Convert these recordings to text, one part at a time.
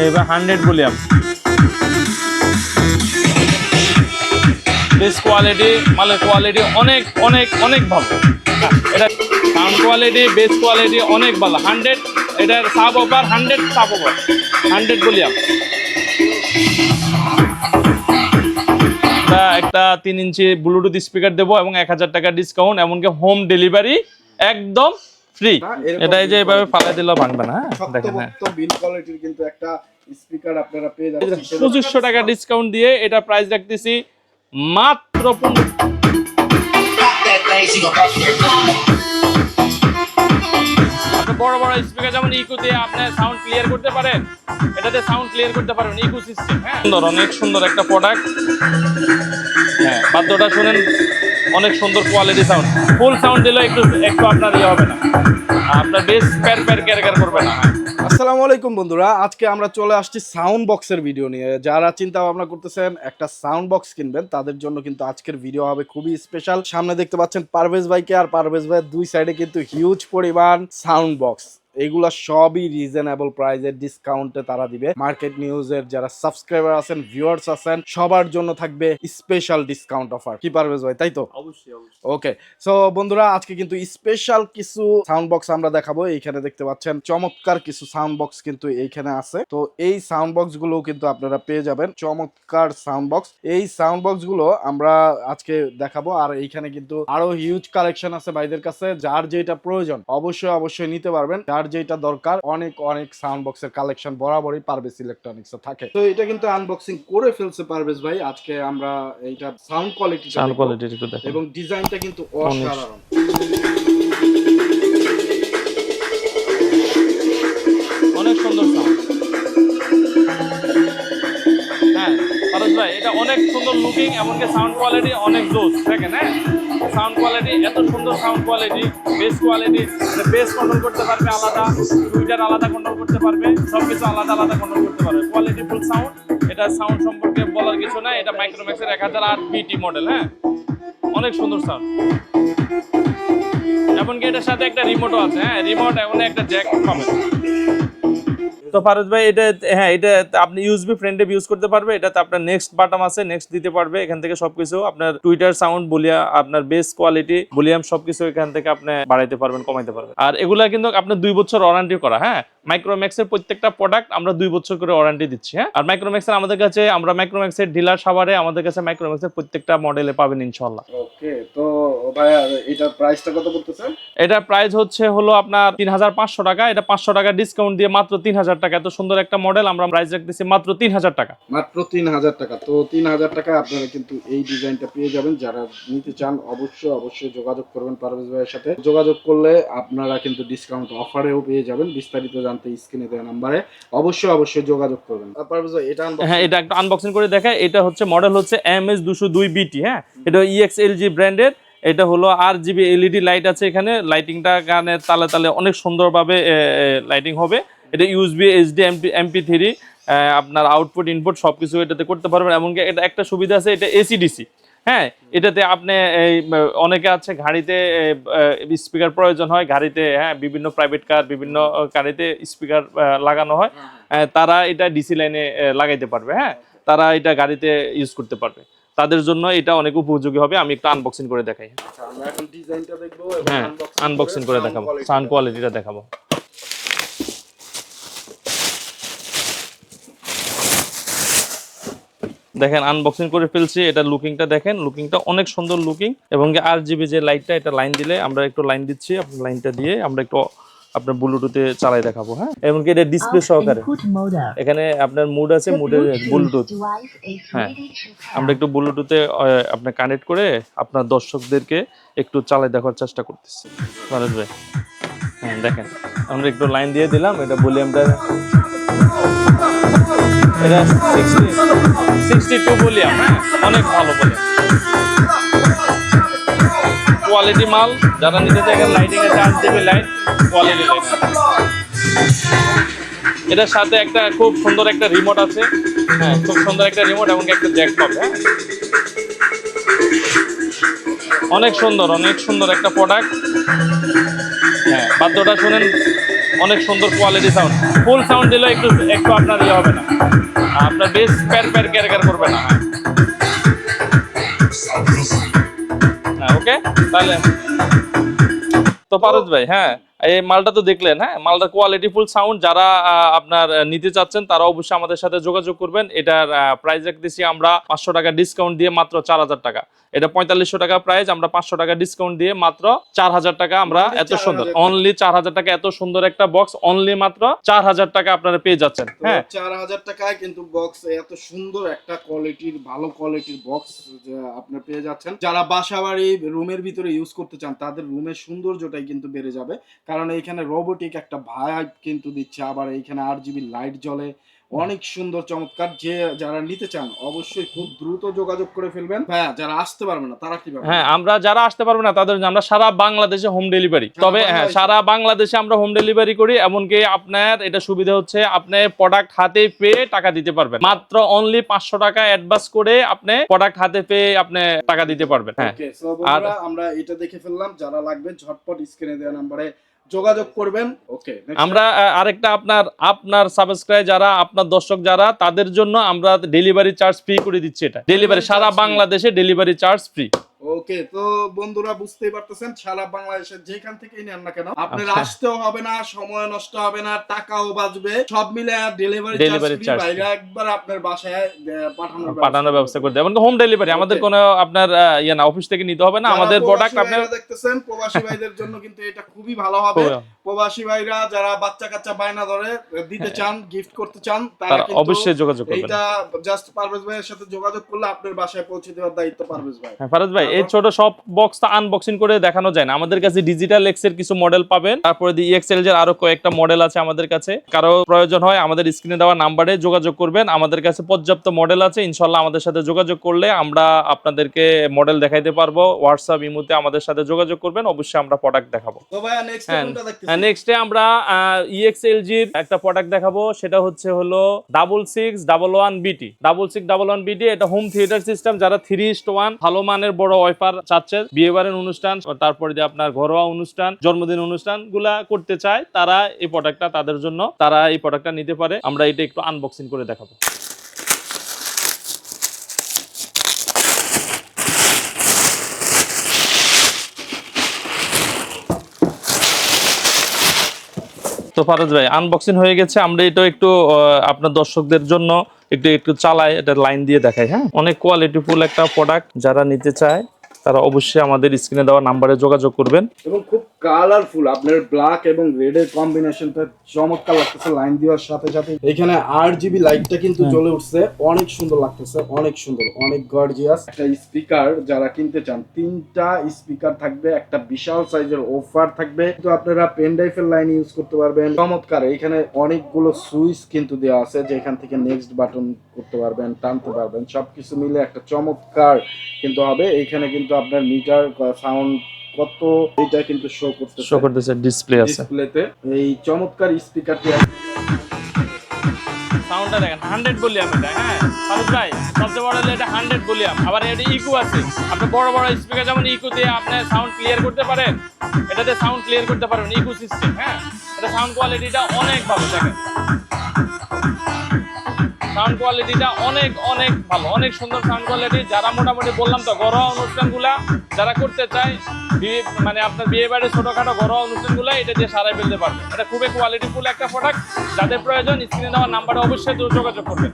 এবার hundred volume. Bass quality মালের quality অনেক অনেক অনেক ভালো। এটা সাউন্ড কোয়ালিটি বেস কোয়ালিটি অনেক ভালো। হান্ড্রেড, এটার subwoofer hundred subwoofer hundred volume. একটা তিন ইঞ্চি ব্লুটুথ স্পিকার দেবো এবং এক হাজার টাকা ডিসকাউন্ট এমনকি হোম ডেলিভারি একদম ফ্রি এটা এই যে এভাবে। ফালাই দিলেও ভাঙবে না হ্যাঁ? দেখেন হ্যাঁ। বিল কোয়ালিটির কিন্তু একটা স্পিকার আপনারা পেয়ে যাচ্ছেন। পঁচিশশো টাকা ডিসকাউন্ট দিয়ে এটা প্রাইস রাখতেছি মাত্র বড় বড় স্পিকার যেমন ইকো দিয়ে আপনি সাউন্ড ক্লিয়ার করতে পারেন এটাতে সাউন্ড ক্লিয়ার করতে পারবেন ইকো সিস্টেম হ্যাঁ? সুন্দর অনেক সুন্দর একটা প্রোডাক্ট হ্যাঁ বাদ্যটা শুনেন অনেক সুন্দর কোয়ালিটি সাউন্ড ফুল সাউন্ড দিলে একটু একটু আপনার ইয়ে হবে না। আসসালামু আলাইকুম বন্ধুরা, আজকে আমরা চলে আসছি সাউন্ড বক্সের ভিডিও নিয়ে। যারা চিন্তা ভাবনা করতেছেন, একটা সাউন্ড বক্স কিনবেন, তাদের জন্য কিন্তু আজকের ভিডিও হবে খুবই স্পেশাল সামনে দেখতে পাচ্ছেন পারভেজ ভাইকে, আর পারভেজ ভাইয়ের দুই সাইডে কিন্তু হিউজ পরিমাণ সাউন্ড বক্স এগুলা সবই রিজনেবল প্রাইসের ডিসকাউন্টে তারা দিবে। মার্কেট নিউজের যারা সাবস্ক্রাইবার আছেন ভিউয়ার্স আছেন সবার জন্য থাকবে স্পেশাল ডিসকাউন্ট অফার কি পারভেজ ভাই তাই তো? অবশ্যই ওকে সো বন্ধুরা আজকে কিন্তু স্পেশাল কিছু সাউন্ড বক্স আমরা দেখাবো। এইখানে দেখতে পাচ্ছেন চমৎকার কিছু সাউন্ড বক্স কিন্তু এইখানে আছে। তো এই সাউন্ড বক্সগুলো কিন্তু আপনারা পেয়ে যাবেন চমৎকার সাউন্ড বক্স এই সাউন্ড বক্সগুলো আমরা আজকে দেখাবো আর এইখানে কিন্তু আরও হিউজ কালেকশন আছে ভাইদের কাছে। যার যেটা প্রয়োজন অবশ্যই অবশ্যই নিতে পারবেন। যার যেটা দরকার অনেক অনেক সাউন্ড বক্সের কালেকশন বরাবরই পারভেজ ইলেকট্রনিক্স থাকে। তো এটা কিন্তু আনবক্সিং করে ফেলছে পারভেজ ভাই। আজকে আমরা এইটা সাউন্ড কোয়ালিটি সাউন্ড কোয়ালিটি একটু দেখেন এবং ডিজাইনটা কিন্তু অসাধারণ। অনেক সুন্দর সাউন্ড হ্যাঁ ভাই এটা অনেক সুন্দর লুকিং এমনকি সাউন্ড কোয়ালিটি অনেক জোস। দেখেন হ্যাঁ? সাউন্ড কোয়ালিটি এত সুন্দর sound quality bass quality best control করতে পারবে আলাদা টুইটার আলাদা কন্ট্রোল করতে পারবে সব কিছু আলাদা আলাদা কন্ট্রোল করতে পারবে। কোয়ালিটি ফুল সাউন্ড এটা সাউন্ড সম্পর্কে বলার কিছু না এটা মাইক্রোম্যাক্সের এক হাজার আট বিটি মডেল হ্যাঁ? অনেক সুন্দর সাউন্ড এমনকি এটার সাথে একটা রিমোটও আছে হ্যাঁ? রিমোট এমন একটা জ্যাক পাবেন তো ফারুজ ভাই, এটা হ্যাঁ এটা আপনি ইউএসবি ফ্রেন্ডে ইউজ করতে পারবে, এটাতে আপনার নেক্সট বাটন আছে নেক্সট দিতে পারবে, এখান থেকে সবকিছু, আপনার টুইটার সাউন্ড বলিয়া, আপনার বেস কোয়ালিটি ভলিউম সবকিছু এখান থেকে আপনি বাড়াইতে পারবেন, কমাইতে পারবেন। আর এগুলা কিন্তু আপনার দুই বছর ওয়ারান্টি করা হ্যাঁ? মাইক্রোম্যাক্সের প্রত্যেকটা প্রোডাক্ট আমরা দুই বছর করে ওয়ারেন্টি দিচ্ছি হ্যাঁ? আর মাইক্রোম্যাক্সের আমাদের কাছে আমরা মাইক্রোম্যাক্সের ডিলার সাভারে আমাদের কাছে মাইক্রোম্যাক্সের প্রত্যেকটা মডেলে পাবেন ইনশাল্লাহ ওকে তো ভাইয়া এটার প্রাইসটা কত পড়তেছে? এটা প্রাইস হচ্ছে হলো আপনার তিন হাজার পাঁচশো টাকা এটা পাঁচশো টাকা ডিসকাউন্ট দিয়ে মাত্র তিন হাজার টাকা। এত সুন্দর একটা মডেল আমরা প্রাইস রাখতেছি মাত্র তিন হাজার টাকা। মাত্র তিন হাজার টাকা। তো তিন হাজার টাকায় আপনারা কিন্তু এই ডিজাইনটা পেয়ে যাবেন। যারা নিতে চান অবশ্যই অবশ্যই যোগাযোগ করবেন পারভেজ ভাইয়ের সাথে। যোগাযোগ করলে আপনারা কিন্তু ডিসকাউন্ট অফারেও পেয়ে যাবেন। বিস্তারিত জানতে স্ক্রিনে দেওয়া নাম্বারে অবশ্যই অবশ্যই যোগাযোগ করবেন। এটা হ্যাঁ এটা একটা আনবক্সিং করে দেখায় এটা হচ্ছে মডেল হচ্ছে এম এস দুশো দুই বিটি হ্যাঁ? এটা ইএক্স এল জি ব্র্যান্ডের এটা হলো আর জিবি এলইডি লাইট আছে এখানে। লাইটিংটা গানের তালে তালে অনেক সুন্দরভাবে লাইটিং হবে। এটা USB HD MP MP three আপনার আউটপুট ইনপুট সব কিছু এটাতে করতে পারবেন। এমনকি এটা একটা সুবিধা আছে এটা এসিডিসি হ্যাঁ এটাতে আপনি এই অনেকে আছে গাড়িতে স্পিকার প্রয়োজন হয় গাড়িতে হ্যাঁ বিভিন্ন প্রাইভেট কার বিভিন্ন গাড়িতে স্পিকার লাগানো হয়। আহ, তারা এটা ডিসি লাইনে লাগাইতে পারবে হ্যাঁ। তারা এটা গাড়িতে ইউজ করতে পারবে। তাদের জন্য এটা অনেক উপযোগী হবে আমি একটু আনবক্সিং করে দেখাই। আচ্ছা, হ্যাঁ আনবক্সিং করে দেখাবো সাউন্ড কোয়ালিটিটা দেখাবো। দেখেন আনবক্সিং করে ফেলছি। এটা লুকিংটা দেখেন লুকিংটা অনেক সুন্দর লুকিং এবং আর জিবি যে লাইটটা এটা লাইন দিলে আমরা একটু লাইন দিচ্ছি আপনার লাইনটা দিয়ে আমরা একটু আপনার ব্লুটুথে চালাই দেখাবো হ্যাঁ? এমনকি এটা ডিসপ্লে সহকারে। এখানে আপনার মুড আছে মুডের ব্লুটুথ হ্যাঁ। আমরা একটু ব্লুটুথে আপনার কানেক্ট করে আপনার দর্শকদেরকে একটু চালাই দেখার চেষ্টা করতেছি। মানুষ ভাই হ্যাঁ দেখেন। আমরা একটু লাইন দিয়ে দিলাম এটা ভলিউমটা এটা সিক্সটি টু হ্যাঁ? অনেক ভালো কোয়ালিটি মাল, যারা নিতে চাই লাইটিং এ চার্জ দেবে লাইট কোয়ালিটি এটার সাথে একটা খুব সুন্দর একটা রিমোট আছে। হ্যাঁ খুব সুন্দর একটা রিমোট এবং একটা জ্যাক পাবে হ্যাঁ? অনেক সুন্দর অনেক সুন্দর একটা প্রোডাক্ট হ্যাঁ বাদ্যটা শুনেন, অনেক সুন্দর কোয়ালিটি সাউন্ড ফুল সাউন্ড দিলেও একটু একটু আপনার ইয়ে হবে না। আপনার বেশ প্যার প্যার ক্যার ক্যার করবে না হ্যাঁ হ্যাঁ ওকে তাহলে তো পারস ভাই হ্যাঁ এই মালটা তো দেখলেন হ্যাঁ? মালটার কোয়ালিটি ফুল সাউন্ড যারা আপনার নিতে চাচ্ছেন তারা অবশ্যই আমাদের সাথে যোগাযোগ করবেন। এটার প্রাইস রাখতেছি আমরা পাঁচশো টাকা ডিসকাউন্ট দিয়ে মাত্র চার হাজার টাকা। এটা পঁয়তাল্লিশশো টাকা প্রাইস আমরা পাঁচশো টাকা ডিসকাউন্ট দিয়ে মাত্র চার হাজার টাকা আমরা এত সুন্দর অনলি চার হাজার টাকা এত সুন্দর একটা বক্স অনলি মাত্র চার হাজার টাকা আপনারা পেয়ে যাচ্ছেন হ্যাঁ? চার হাজার টাকায় কিন্তু বক্স এত সুন্দর একটা কোয়ালিটির ভালো কোয়ালিটির বক্স আপনি পেয়ে যাচ্ছেন। যারা বাসা বাড়ি রুমের ভিতরে ইউজ করতে চান তাদের রুমের সৌন্দর্যটাই কিন্তু বেড়ে যাবে। কারণ এইখানে রোবোটিক একটা ভাইব কিন্তু দিচ্ছে আবার এইখানে আর জিবি লাইট জ্বলে। অনেক সুন্দর চমৎকার। যে যারা নিতে চান অবশ্যই খুব দ্রুত যোগাযোগ করে ফেলবেন। হ্যাঁ যারা আসতে পারবে না তারা কীভাবে? হ্যাঁ আমরা যারা আসতে পারব না তাদের আমরা সারা বাংলাদেশে হোম ডেলিভারি তবে হ্যাঁ সারা বাংলাদেশে আমরা হোম ডেলিভারি করি এমনকি আপনার এটা সুবিধা হচ্ছে আপনি প্রোডাক্ট হাতে পেয়ে টাকা দিতে পারবেন। মাত্র অনলি পাঁচশো টাকা অ্যাডভান্স করে আপনি প্রোডাক্ট হাতে পেয়ে আপনি টাকা দিতে পারবেন। হ্যাঁ। আমরা এটা দেখে ফেললাম। যারা লাগবে ঝটপট স্ক্রিনে দেওয়া নাম্বারে যোগাযোগ করবেন। ওকে আমরা আরেকটা আপনার আপনার সাবস্ক্রাইব যারা আপনার দর্শক যারা তাদের জন্য আমরা ডেলিভারি চার্জ ফ্রি করে দিচ্ছি এটা। ডেলিভারি সারা বাংলাদেশে ডেলিভারি চার্জ ফ্রি ওকে তো বন্ধুরা বুঝতেই পারতেছেন সারা বাংলাদেশের যেখান থেকেই নেন না কেন আপনার আচ্ছা। আসতেও হবে না সময় নষ্ট হবে না টাকাও বাঁচবে সব মিলে ডেলিভারি চার্জ বাইরে একবার আপনার বাসায় পাঠানোর পাঠানোর ব্যবস্থা করে এমনকি হোম ডেলিভারি আমাদের. কোনো আপনার ইয়ে না অফিস থেকে নিতে হবে না। আমাদের প্রোডাক্ট আপনার দেখতেছেন প্রবাসী ভাইদের জন্য কিন্তু এটা খুবই ভালো হবে। প্রবাসী ভাইরা যারা বাচ্চা কাচ্চা বায়না ধরে দিতে চান গিফট করতে চান তারা হ্যাঁ। অবশ্যই যোগাযোগ করবেন। এইটা জাস্ট পারভেজ ভাইয়ের সাথে যোগাযোগ করলে আপনার বাসায় পৌঁছে দেওয়ার দায়িত্ব পারভেজ ভাই। হ্যাঁ ফারাজ ভাই এই ছোট সব বক্সটা আনবক্সিং করে দেখানো যায় না। আমাদের কাছে ডিজিটাল এক্সের কিছু মডেল পাবেন। তারপরে দি এক্সেল এর আরও কয়েকটা মডেল আছে আমাদের কাছে। কারও প্রয়োজন হয় আমাদের স্ক্রিনে দেওয়া নাম্বারে যোগাযোগ করবেন। আমাদের কাছে পর্যাপ্ত মডেল আছে। ইনশাল্লাহ আমাদের সাথে যোগাযোগ করলে আমরা আপনাদেরকে মডেল দেখাইতে পারব। হোয়াটসঅ্যাপ ইমুতে আমাদের সাথে যোগাযোগ করবেন। অবশ্যই আমরা প্রোডাক্ট দেখাবো। ভাইয়া নেক্সট হ্যাঁ। নেক্সটে আমরা ইএক্সএলজির একটা প্রোডাক্ট দেখাবো। সেটা হচ্ছে হলো double six double one BT double six double one BT এটা হোম থিয়েটার সিস্টেম যারা থ্রি ইস্ট ওয়ান ভালো মানের বড় ওয়াইফার চাচ্ছে। বাড়ির অনুষ্ঠান, তারপরে যে আপনার ঘরোয়া অনুষ্ঠান, জন্মদিন অনুষ্ঠানগুলা করতে চায়, তারা এই প্রোডাক্টটা তাদের জন্য, তারা এই প্রোডাক্টটা নিতে পারে। আমরা এটা একটু আনবক্সিং করে দেখাবো। তো ফারাজ ভাই আনবক্সিং হয়ে গেছে। আমরা এটা একটু আপনার দর্শকদের জন্য একটু একটু চালায়, এটা লাইন দিয়ে দেখায় হ্যাঁ? অনেক কোয়ালিটিফুল একটা প্রোডাক্ট যারা নিতে চায় তারা অবশ্যই আমাদের স্ক্রিনে দেওয়া নাম্বারে যোগাযোগ করবেন। এবং খুব কালারফুল আপনার ব্ল্যাক এবং রেড এর কম্বিনেশনটা চমৎকার লাগতেছে লাইন দেওয়ার সাথে সাথে। এখানে আর জিবি লাইটটা কিন্তু জ্বলে উঠছে অনেক সুন্দর লাগতেছে অনেক সুন্দর অনেক গর্জিয়াস একটা স্পিকার যারা কিনতে চান তিনটা স্পিকার থাকবে একটা বিশাল সাইজের অফার থাকবে। তো আপনারা পেন ড্রাইভের লাইন ইউজ করতে পারবেন। চমৎকার এখানে অনেকগুলো সুইচ কিন্তু দেওয়া আছে যেখান থেকে নেক্সট বাটন করতে পারবেন টানতে পারবেন সবকিছু মিলে একটা চমৎকার কিন্তু হবে। এখানে কিন্তু আপনার মিটার সাউন্ড কত এটা কিন্তু শো করতেছে। শো করতেছে ডিসপ্লে আছে। ডিসপ্লেতে এই চমৎকার স্পিকারটি সাউন্ডটা দেখেন হান্ড্রেড ভলিউম এটা হ্যাঁ? ফারুক ভাই সবচেয়ে বড় হলো এটা হান্ড্রেড ভলিউম আবার এটা ইকো আছে। আপনি বড় বড় স্পিকার যেমন ইকো দিয়ে আপনি সাউন্ড ক্লিয়ার করতে পারেন এটাতে সাউন্ড ক্লিয়ার করতে পারবেন ইকো সিস্টেম হ্যাঁ? এটা সাউন্ড কোয়ালিটিটা অনেক ভালো দেখেন। সাউন্ড কোয়ালিটিটা অনেক অনেক ভালো, অনেক সুন্দর সাউন্ড কোয়ালিটি যারা মোটামুটি বললাম তো, ঘরোয়া অনুষ্ঠানগুলা যারা করতে চায়, বিয়ে- মানে আপনার বিয়ে বাড়ির ছোটখাটো ঘরোয়া অনুষ্ঠানগুলো এটা দিয়ে সারাই ফেলতে পারবে। এটা খুবই কোয়ালিটিফুল একটা প্রোডাক্ট যাদের প্রয়োজন স্ক্রিনে দেওয়ার নাম্বারে অবশ্যই যোগাযোগ করবেন।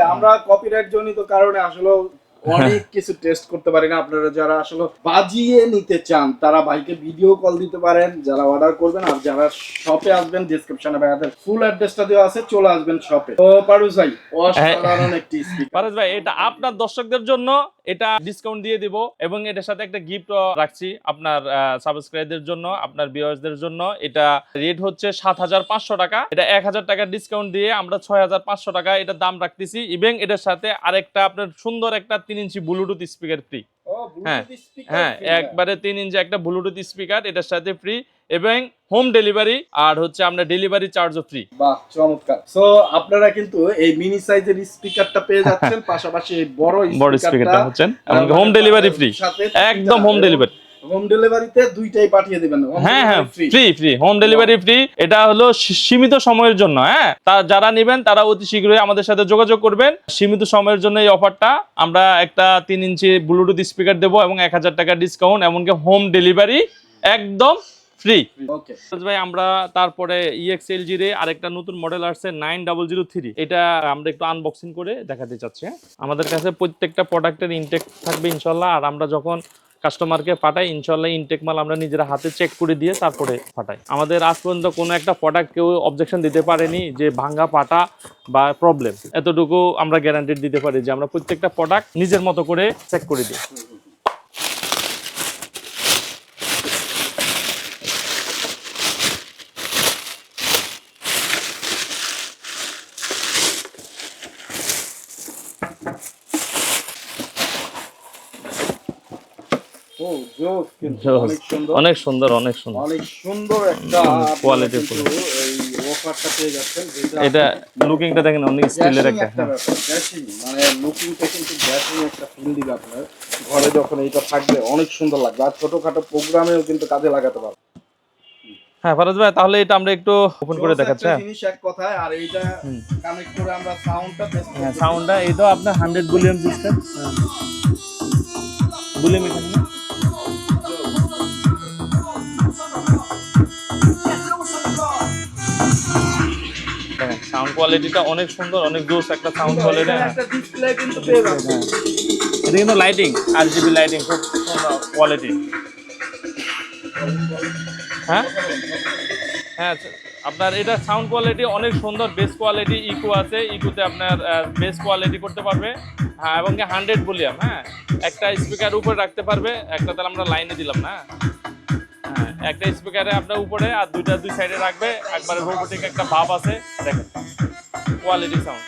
আমরা কপিরাইট জনিত কারণে আসলে অনেক কিছু টেস্ট করতে পারি না। আপনারা যারা আসলে বাজিয়ে নিতে চান তারা ভাইকে ভিডিও কল দিতে পারেন। যারা অর্ডার করবেন আর যারা শপে আসবেন ডেসক্রিপশনে ভাইয়াদের ফুল অ্যাড্রেসটা দেওয়া আছে চলে আসবেন শপে তো পারুস ভাই অসাধারণ একটি স্পিকার ফারাজ ভাই এটা আপনার দর্শকদের জন্য এটা ডিসকাউন্ট দিয়ে দিব এবং এটার সাথে একটা গিফট রাখছি আপনার সাবস্ক্রাইবদের জন্য আপনার ভিউয়ার্সদের জন্য। এটা রেট হচ্ছে সাত হাজার পাঁচশো টাকা। এটা এক হাজার টাকা ডিসকাউন্ট দিয়ে আমরা ছয় হাজার পাঁচশো টাকা এটা দাম রাখতেছি। ইভেন এটার সাথে আরেকটা আপনার সুন্দর একটা তিন ইঞ্চি ব্লুটুথ স্পিকার ফ্রি হ্যাঁ, হ্যাঁ একবারে তিন ইঞ্চি একটা ব্লুটুথ স্পিকার এটার সাথে ফ্রি এবং হোম ডেলিভারি আর হচ্ছে আমরা ডেলিভারি চার্জও ফ্রি বাহ চমৎকার। সো আপনারা কিন্তু এই মিনি সাইজের স্পিকারটা পেয়ে যাচ্ছেন পাশাপাশি এই বড় বড় স্পিকারটা হচ্ছেন হোম ডেলিভারি ফ্রি একদম হোম ডেলিভারি হোম ডেলিভারিতে দুইটাই পাঠিয়ে দিবেন। হ্যাঁ হ্যাঁ free free home delivery free এটা হলো সীমিত সময়ের জন্য হ্যাঁ? তা যারা নেবেন তারা অতি শীঘ্রই আমাদের সাথে যোগাযোগ করবেন। সীমিত সময়ের জন্য এই অফারটা আমরা একটা তিন ইঞ্চি ব্লুটুথ স্পিকার দেবো এবং এক হাজার টাকা ডিসকাউন্ট এমনকি হোম ডেলিভারি একদম ফ্রি ওকে ভাই আমরা তারপরে E রে আরেকটা নতুন মডেল আসছে নাইন ডাবল জিরো থ্রি এটা আমরা একটু আনবক্সিং করে দেখাতে চাচ্ছি হ্যাঁ? আমাদের কাছে প্রত্যেকটা প্রোডাক্টের ইনটেক থাকবে ইনশাল্লাহ আর আমরা যখন কাস্টমারকে পাঠাই ইনশাল্লাহ ইনটেক মাল আমরা নিজেরা হাতে চেক করে দিয়ে তারপরে পাঠাই। আমাদের আজ পর্যন্ত কোনো একটা প্রোডাক্ট কেউ অবজেকশন দিতে পারেনি যে ভাঙ্গা পাটা বা প্রবলেম এতটুকু আমরা গ্যারান্টি দিতে পারি যে আমরা প্রত্যেকটা প্রোডাক্ট নিজের মতো করে চেক করে দিই। অনেক সুন্দর। অনেক সুন্দর অনেক সুন্দর। একটা এই পেয়ে যাচ্ছেন যেটা এটা লুকিংটা দেখেন অনেক স্টিলের একটা একটা মানে লুকিংটা কিন্তু একটা ফিল দিবে আপনার। ঘরে যখন এইটা থাকবে অনেক সুন্দর লাগবে। আর ছোটখাটো প্রোগ্রামেও কিন্তু কাজে লাগাতে পারবে হ্যাঁ ফারাজ ভাই তাহলে এটা আমরা একটু ওপেন করে দেখাচ্ছি হ্যাঁ। জিনিস এক কথায় আর এইটা কানেক্ট করে আমরা সাউন্ডটা হ্যাঁ সাউন্ডটা আপনার hundred volume system volume sound কোয়ালিটিটা অনেক সুন্দর অনেক জোস একটা সাউন্ড কোয়ালিটি ডিসপ্লে কিন্তু পেয়ে এটা কিন্তু লাইটিং আর জিবি লাইটিং খুব সুন্দর কোয়ালিটি হ্যাঁ? হ্যাঁ। আপনার এটা সাউন্ড কোয়ালিটি অনেক সুন্দর বেস কোয়ালিটি ইকো আছে ইকোতে আপনার বেস কোয়ালিটি করতে পারবে। হ্যাঁ এবং হান্ড্রেড ভলিউম হ্যাঁ একটা স্পিকার উপরে রাখতে পারবে একটা তাহলে আমরা লাইনে দিলাম না। হ্যাঁ একটা স্পিকারে আপনার উপরে আর দুইটা দুই সাইডে রাখবে। একবারে রোবোটিক একটা ভাব আছে। দেখেন কোয়ালিটি সাউন্ড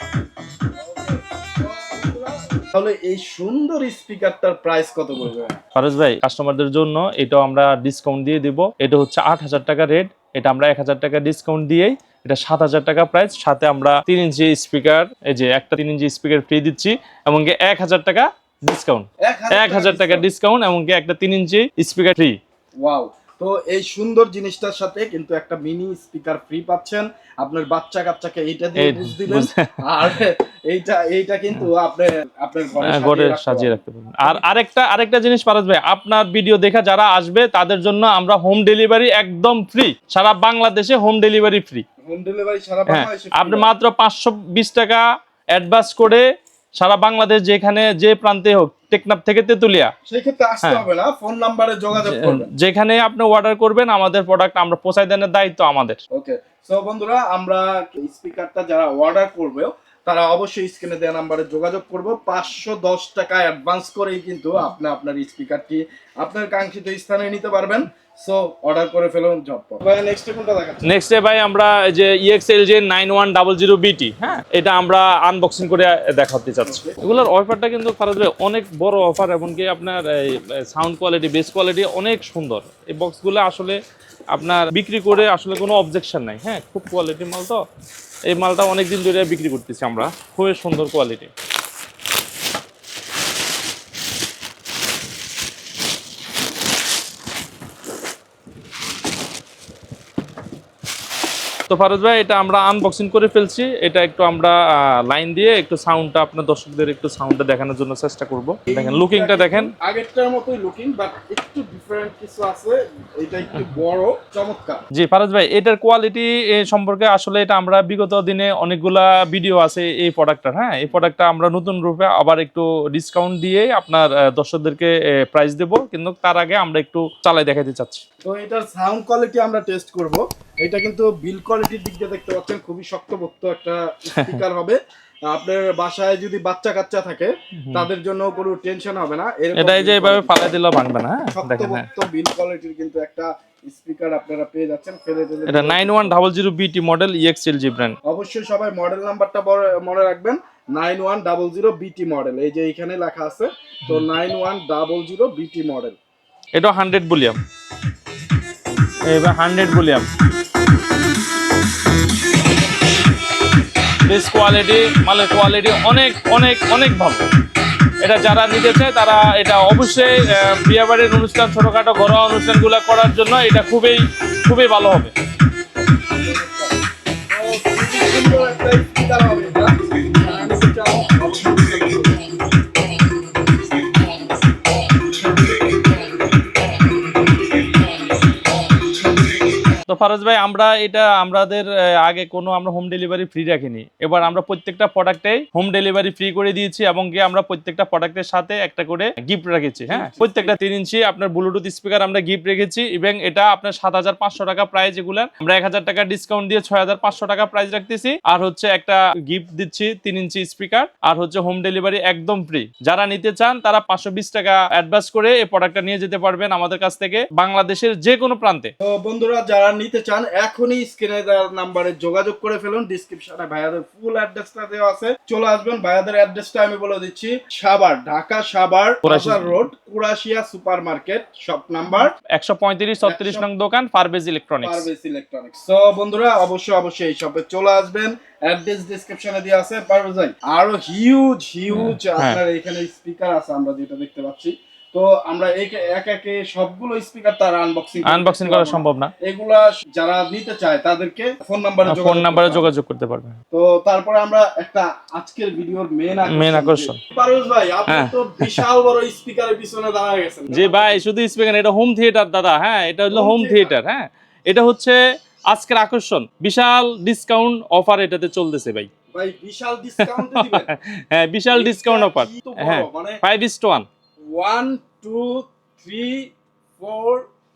তাহলে এই সুন্দর স্পিকারটার প্রাইস কত পড়বে? ফারুজ ভাই কাস্টমারদের জন্য এটাও আমরা ডিসকাউন্ট দিয়ে দিব। এটা হচ্ছে আট হাজার টাকা রেট এটা আমরা এক হাজার টাকা ডিসকাউন্ট দিয়েই এটা সাত হাজার টাকা প্রাইস সাথে আমরা তিন ইঞ্চি স্পিকার এই যে একটা তিন ইঞ্চি স্পিকার ফ্রি দিচ্ছি এমনকি এক হাজার টাকা ডিসকাউন্ট এক হাজার টাকা ডিসকাউন্ট এমনকি একটা তিন ইঞ্চি স্পিকার ফ্রি ওয়াও তো এই সুন্দর জিনিসটার সাথে কিন্তু একটা মিনি স্পিকার ফ্রি পাচ্ছেন। আপনার বাচ্চা কাচ্চাকে এইটা দিয়ে বুঝ দিবেন। আর এইটা এইটা কিন্তু আপনি আপনার ঘরে হ্যাঁ, সাজিয়ে রাখতে পারবেন। আর আরেকটা আরেকটা জিনিস ফারাজ ভাই আপনার ভিডিও দেখা যারা আসবে তাদের জন্য আমরা হোম ডেলিভারি একদম ফ্রি সারা বাংলাদেশে home delivery free home delivery সারা হ্যাঁ বাংলাদেশে আপনি মাত্র পাঁচশো বিশ টাকা অ্যাডভান্স করে সারা বাংলাদেশ যেখানে যে প্রান্তে হোক টেকনাফ থেকে তেতুলিয়া। হ্যাঁ। হবে না ফোন নাম্বারে যোগাযোগ করবেন। যেখানে আপনি অর্ডার করবেন আমাদের প্রোডাক্ট আমরা পোসাই দেওয়ার দায়িত্ব আমাদের। ওকে সো বন্ধুরা আমরা স্পিকারটা যারা অর্ডার করবে তারা অবশ্যই স্ক্রিনে দেওয়া নাম্বারে যোগাযোগ করব। পাঁচশো দশ টাকা অ্যাডভান্স করেই কিন্তু আপনি আপনার স্পিকারটি আপনার কাঙ্ক্ষিত স্থানে নিতে পারবেন। সো অর্ডার করে ফেলুন ঝটপট। ভাই নেক্সট কোনটা দেখাচ্ছেন? নেক্সট ভাই আমরা এই যে E ইএক্সএল যে নাইন ওয়ান ডাবল জিরো বিটি হ্যাঁ? এটা আমরা আনবক্সিং করে দেখাতে চাচ্ছি। এগুলোর অফারটা কিন্তু ফারাজ ভাই অনেক বড় অফার এমনকি আপনার সাউন্ড কোয়ালিটি বেস কোয়ালিটি অনেক সুন্দর। এই বক্সগুলো আসলে আপনার বিক্রি করে আসলে কোনো অবজেকশন নাই হ্যাঁ? খুব কোয়ালিটি মাল তো। এই মালটা অনেক দিন ধরে বিক্রি করতেছি আমরা, খুবই সুন্দর কোয়ালিটি তো ফারুজ ভাই এটা আমরা আনবক্সিং করে ফেলছি। এটা একটু আমরা লাইন দিয়ে একটু সাউন্ডটা আপনার দর্শকদের একটু সাউন্ডটা দেখানোর জন্য চেষ্টা করব। দেখেন লুকিংটা দেখেন। আগেরটার মতোই লুকিং বাট একটু ডিফারেন্ট কিছু আছে। এটা একটু বড় চমৎকার। জি ফারাজ ভাই এটার কোয়ালিটি সম্পর্কে আসলে এটা আমরা বিগত দিনে অনেকগুলা ভিডিও আছে এই প্রোডাক্টটার হ্যাঁ? এই প্রোডাক্টটা আমরা নতুন রূপে আবার একটু ডিসকাউন্ট দিয়ে আপনার দর্শকদেরকে প্রাইস দেব। কিন্তু তার আগে আমরা একটু চালাই দেখাতে চাচ্ছি। তো এটার সাউন্ড কোয়ালিটি আমরা টেস্ট করব। এটা কিন্তু বিল কোয়ালিটির দিক দিয়ে দেখতে পাচ্ছেন খুবই শক্তপোক্ত একটা স্পিকার হবে। আপনার বাসায় যদি বাচ্চা কাচ্চা থাকে তাদের জন্য কোনো টেনশন হবে না। এটা এই যে এভাবে ফালাই দিলেও ভাঙবে না হ্যাঁ? দেখেন হ্যাঁ। শক্তপোক্ত বিল কোয়ালিটির কিন্তু একটা স্পিকার আপনারা পেয়ে যাচ্ছেন ফেলে দিলে এটা nine one double zero BT model EXL G brand অবশ্যই সবাই মডেল নাম্বারটা মনে রাখবেন nine one double zero BT model এই যে এখানে লেখা আছে তো nine one double zero BT model. এটা হান্ড্রেড ভলিউম এবার হান্ড্রেড ভলিউম। বেস কোয়ালিটি মালের কোয়ালিটি অনেক অনেক অনেক ভালো। এটা যারা নিতে চায়, তারা এটা অবশ্যই বিয়েবাড়ির অনুষ্ঠান, ছোটোখাটো ঘরোয়া অনুষ্ঠানগুলো করার জন্য এটা খুবই খুবই ভালো হবে। একটা তো ফারাজ ভাই আমরা এটা আমাদের আগে কোনো আমরা হোম ডেলিভারি ফ্রি রাখিনি। এবার আমরা প্রত্যেকটা প্রোডাক্টেই হোম ডেলিভারি ফ্রি করে দিয়েছি এবং কি আমরা প্রত্যেকটা প্রোডাক্টের সাথে একটা করে গিফট রেখেছি হ্যাঁ? প্রত্যেকটা তিন ইঞ্চি আপনার ব্লুটুথ স্পিকার আমরা গিফট রেখেছি এবং এটা আপনার সাত হাজার পাঁচশো টাকা প্রাইস এগুলার আমরা এক হাজার টাকা ডিসকাউন্ট দিয়ে ছয় হাজার পাঁচশো টাকা প্রাইস রাখতেছি। আর হচ্ছে একটা গিফট দিচ্ছি তিন ইঞ্চি স্পিকার আর হচ্ছে হোম ডেলিভারি একদম ফ্রি যারা নিতে চান তারা পাঁচশো বিশ টাকা অ্যাডভান্স করে এই প্রোডাক্টটা নিয়ে যেতে পারবেন আমাদের কাছ থেকে বাংলাদেশের যে কোনো প্রান্তে। তো বন্ধুরা যারা নিতে চান এখনই স্ক্রিনে দেওয়া নাম্বারে যোগাযোগ করে ফেলুন। ডিসক্রিপশনে ভাইয়াদের ফুল অ্যাড্রেসটা দেওয়া আছে। চলে আসবেন ভাইয়াদের অ্যাড্রেসটা আমি বলে দিচ্ছি। Savar Dhaka Kurashi. Road Kurashia super market shop number একশো পঁয়ত্রিশ ছত্রিশ নং দোকান ফারবেজ ইলেকট্রনিক্স পারভেজ ইলেকট্রনিক্স তো বন্ধুরা অবশ্যই অবশ্যই এই শপে চলে আসবেন। অ্যাড্রেস ডেসক্রিপশনে দেওয়া আছে। পারভেজ ভাই আরও হিউজ হিউজ হ্যাঁ। আপনার এখানে স্পিকার আছে আমরা যেটা দেখতে পাচ্ছি। তো আমরা এক- এক সবগুলো স্পিকার তার আনবক্সিং আনবক্সিং করা সম্ভব না। এগুলা যারা নিতে চায় তাদেরকে ফোন নাম্বারে ফোন নাম্বারে যোগাযোগ করতে পারবে। তো তারপরে আমরা একটা আজকের ভিডিওর মেন Main আকর্ষণ। পারভেজ ভাই আপনি হ্যাঁ। তো বিশাল বড় স্পিকারের পিছনে দাঁড়ায় গেছেন। যে ভাই শুধু স্পিকার এটা হোম থিয়েটার দাদা। হ্যাঁ এটা হলো হোম থিয়েটার হ্যাঁ। এটা হচ্ছে আজকের আকর্ষণ। বিশাল ডিসকাউন্ট অফার এটাতে চলতেছে ভাই। ভাই বিশাল ডিসকাউন্ট দিবেন। হ্যাঁ বিশাল ডিসকাউন্ট অফার হ্যাঁ মানে five is one one two three four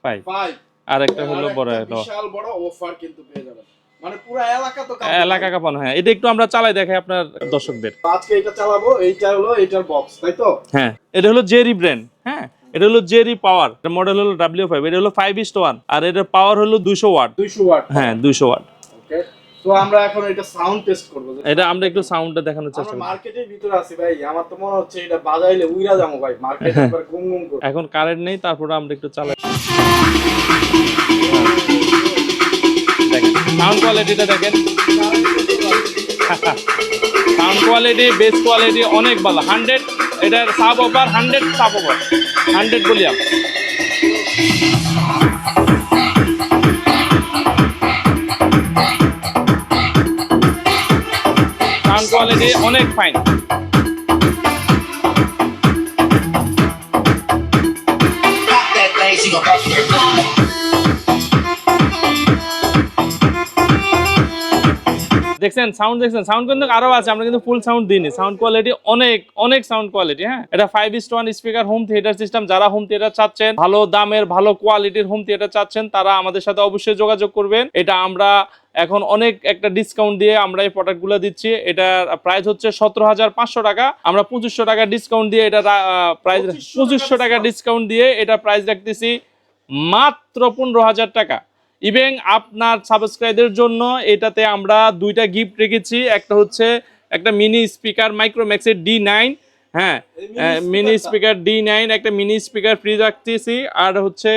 five আর একটা হলো বড় বিশাল বড় অফার কিন্তু পেয়ে যাবেন। মানে পুরো এলাকা তো এলাকা কাঁপানো হ্যাঁ। এটা একটু আমরা চালাই দেখাই আপনার দর্শকদের। আজকে এটা চালাবো এইটা হলো এইটার বক্স তাই তো? হ্যাঁ। এটা হলো জেরি ব্র্যান্ড হ্যাঁ। এটা হলো জেরি পাওয়ার মডেল হলো ডাব্লিউ ফাইভ এটা হলো ফাইভ ইস্ট ওয়ান আর এটার পাওয়ার হলো দুশো ওয়াট। দুইশো ওয়াট। হ্যাঁ দুশো ওয়াট। ওকে তো আমরা এখন এটা সাউন্ড টেস্ট করব। এটা আমরা একটু সাউন্ডটা দেখানোর চেষ্টা আমরা করি মার্কেটের ভিতরে আছি ভাই আমার তো মনে হচ্ছে এটা বাজাইলে উইরা যাব ভাই মার্কেট একবার গুম গুম করে। এখন কারেন্ট নেই তারপরে আমরা একটু চালাই। দেখেন সাউন্ড কোয়ালিটিটা দেখেন। সাউন্ড কোয়ালিটি বেস কোয়ালিটি অনেক ভালো। হান্ড্রেড এটার subwoofer hundred subwoofer hundred volume sound quality অনেক ফাইন দেখছেন? সাউন্ড দেখছেন? সাউন্ড কিন্তু আরও আছে আমরা কিন্তু ফুল সাউন্ড দিইনি। সাউন্ড কোয়ালিটি অনেক অনেক সাউন্ড কোয়ালিটি হ্যাঁ? এটা five is to one speaker home theatre system যারা হোম থিয়েটার চাচ্ছেন ভালো দামের ভালো কোয়ালিটির হোম থিয়েটার চাচ্ছেন তারা আমাদের সাথে অবশ্যই যোগাযোগ করবেন। এটা আমরা এখন অনেক একটা ডিসকাউন্ট দিয়ে আমরা এই প্রোডাক্টগুলো দিচ্ছি। এটার প্রাইস হচ্ছে সতেরো হাজার পাঁচশো টাকা। আমরা পঁচিশশো টাকা ডিসকাউন্ট দিয়ে এটা প্রাইস পঁচিশশো টাকা ডিসকাউন্ট দিয়ে এটা প্রাইস রাখতেছি মাত্র পনেরো হাজার টাকা। ইভেন আপনার সাবস্ক্রাইবের জন্য এটাতে আমরা দুইটা গিফট রেখেছি। একটা হচ্ছে একটা মিনি স্পিকার মাইক্রোম্যাক্সের ডি নাইন হ্যাঁ মিনি স্পিকার ডি নাইন একটা মিনি স্পিকার ফ্রি রাখতেছি। আর হচ্ছে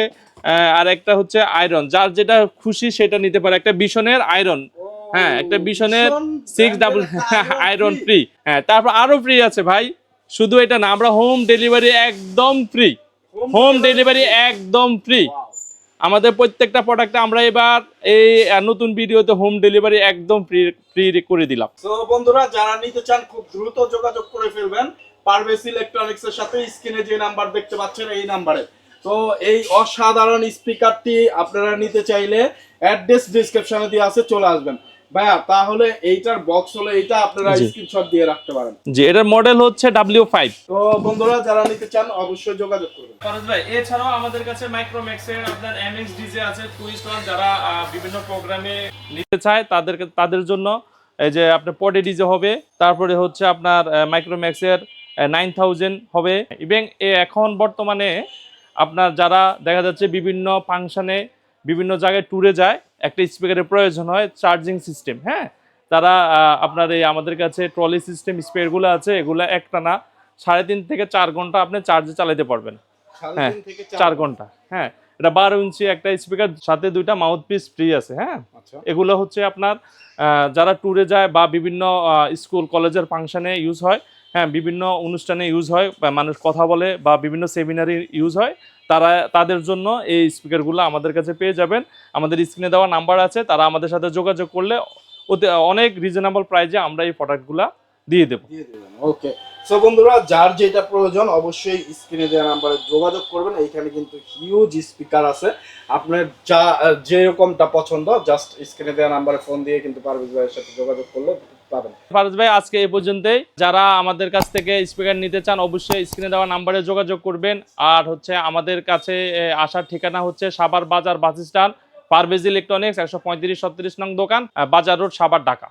আর একটা হচ্ছে আয়রন যার যেটা খুশি সেটা নিতে পারে। একটা বিশনের আয়রন হ্যাঁ একটা বিশনের সিক্স ডাবল আয়রন ফ্রি হ্যাঁ তারপর আরও ফ্রি আছে ভাই। শুধু এটা না আমরা হোম ডেলিভারি একদম ফ্রি হোম ডেলিভারি একদম ফ্রি আমাদের প্রত্যেকটা প্রোডাক্টে আমরা এবার এই নতুন ভিডিওতে হোম ডেলিভারি একদম ফ্রি ফ্রি করে দিলাম। তো বন্ধুরা, যারা নিতে চান, খুব দ্রুত যোগাযোগ করে ফেলবেন। পারভেজ ইলেকট্রনিক্স এর সাথে স্ক্রিনে যে নাম্বার দেখতে পাচ্ছেন, এই নাম্বারে তো এই অসাধারণ স্পিকারটি আপনারা নিতে চাইলে অ্যাড্রেস ডিসক্রিপশনে দিয়ে আছে, চলে আসবেন। ভাইয়া তাহলে এইটার বক্স হলো এইটা আপনারা স্ক্রিনশট দিয়ে রাখতে পারেন। যে এটার মডেল হচ্ছে ডাব্লিউ ফাইভ তো বন্ধুরা যারা নিতে চান অবশ্যই যোগাযোগ করবেন। ফরজ ভাই এছাড়াও আমাদের কাছে মাইক্রোম্যাক্স এর আপনার এমএক্স ডিজে আছে টুইস্ট ওয়ান যারা আহ, বিভিন্ন প্রোগ্রামে নিতে চায় তাদের তাদের জন্য এই যে আপনার পডে ডিজে হবে তারপরে হচ্ছে আপনার মাইক্রোম্যাক্স এর নাইন থাউজেন্ড হবে। এবং এ এখন বর্তমানে আপনার যারা দেখা যাচ্ছে বিভিন্ন ফাংশনে বিভিন্ন জায়গায় ট্যুরে যায় একটা স্পিকারের প্রয়োজন হয় চার্জিং সিস্টেম হ্যাঁ? তারা আপনার এই আমাদের কাছে ট্রলি সিস্টেম স্পেয়ারগুলো আছে এগুলো একটা না সাড়ে তিন থেকে চার ঘণ্টা আপনি চার্জে চালাতে পারবেন। হ্যাঁ, চার ঘণ্টা। হ্যাঁ। এটা বারো ইঞ্চি একটা স্পিকার সাথে দুইটা মাউথ পিস ফ্রি আছে হ্যাঁ? আচ্ছা। এগুলো হচ্ছে আপনার যারা ট্যুরে যায় বা বিভিন্ন স্কুল কলেজের ফাংশানে ইউজ হয় হ্যাঁ বিভিন্ন অনুষ্ঠানে ইউজ হয়, বা মানুষ কথা বলে, বা বিভিন্ন সেমিনারে ইউজ হয়। তারা, তাদের জন্য এই স্পিকারগুলো আমাদের কাছে পেয়ে যাবেন। আমাদের স্ক্রিনে দেওয়া নাম্বার আছে, তারা আমাদের সাথে যোগাযোগ করলে ওতে, অনেক রিজনেবল প্রাইজে আমরা এই প্রোডাক্টগুলো দিয়ে দেবো। ওকে সো বন্ধুরা, যার যেটা প্রয়োজন, অবশ্যই স্ক্রিনে দেওয়া নাম্বারে যোগাযোগ করবেন। এইখানে কিন্তু হিউজ স্পিকার আছে। আপনার যা, যেরকমটা পছন্দ জাস্ট স্ক্রিনে দেওয়া নাম্বারে ফোন দিয়ে কিন্তু পারভেজ ভাইয়ের সাথে যোগাযোগ করলে পাবেন। ভাই, আজকে এই পর্যন্তই। যারা আমাদের কাছ থেকে স্পিকার নিতে চান, অবশ্যই স্ক্রিনে দেওয়া নাম্বারে যোগাযোগ করবেন। আর হচ্ছে আমাদের কাছে আসার ঠিকানা হচ্ছে সাবার বাজার বাস স্ট্যান্ড, পারভেজ ইলেকট্রনিক্স, একশো পঁয়ত্রিশ ছত্রিশ নং দোকান বাজার রোড সাবার ঢাকা।